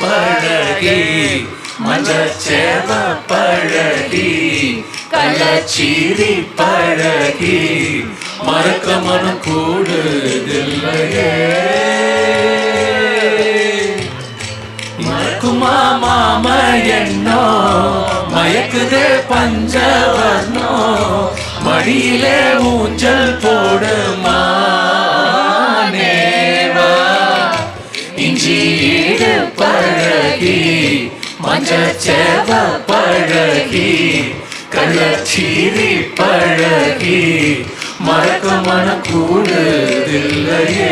பழகி மஞ்சச்சேவ பழகி கள்ளச்சீரி பழகி மறக்க மனம் கூடுதில்லையே. மறக்குமா மாம என்னோ மயக்குதே பஞ்சவர்ணோ மடியிலே ஊஞ்சல் போடுமா? இஞ்சி ஈடு பழகி மஞ்சச்சேவ பழகி கள்ளச்சீரி பழகி மறக்க மன கூடுதில்லையே.